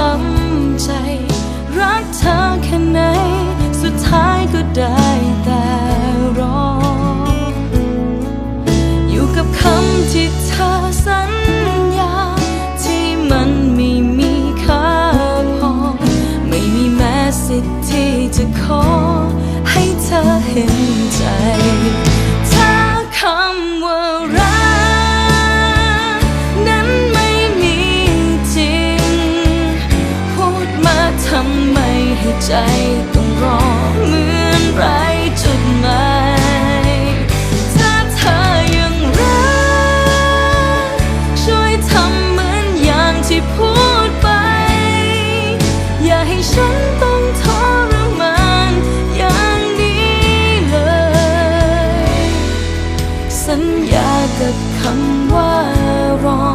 ช้ำใจ รักเธอแค่ไหน สุดท้ายก็ได้แต่รอ อยู่กับคำที่เธอสัญญา ที่มันไม่มีค่าพอ ไม่มีแม้สิทธิ์ที่จะขอำไมให้ใจต้องรอเหมือนไรจุดหมายถ้าเธอยังรัก ช่วยทำเหมือนอย่างที่พูดไป อย่าให้ฉันต้องทรมานอย่างนี้เลย สัญญากับคำว่ารอ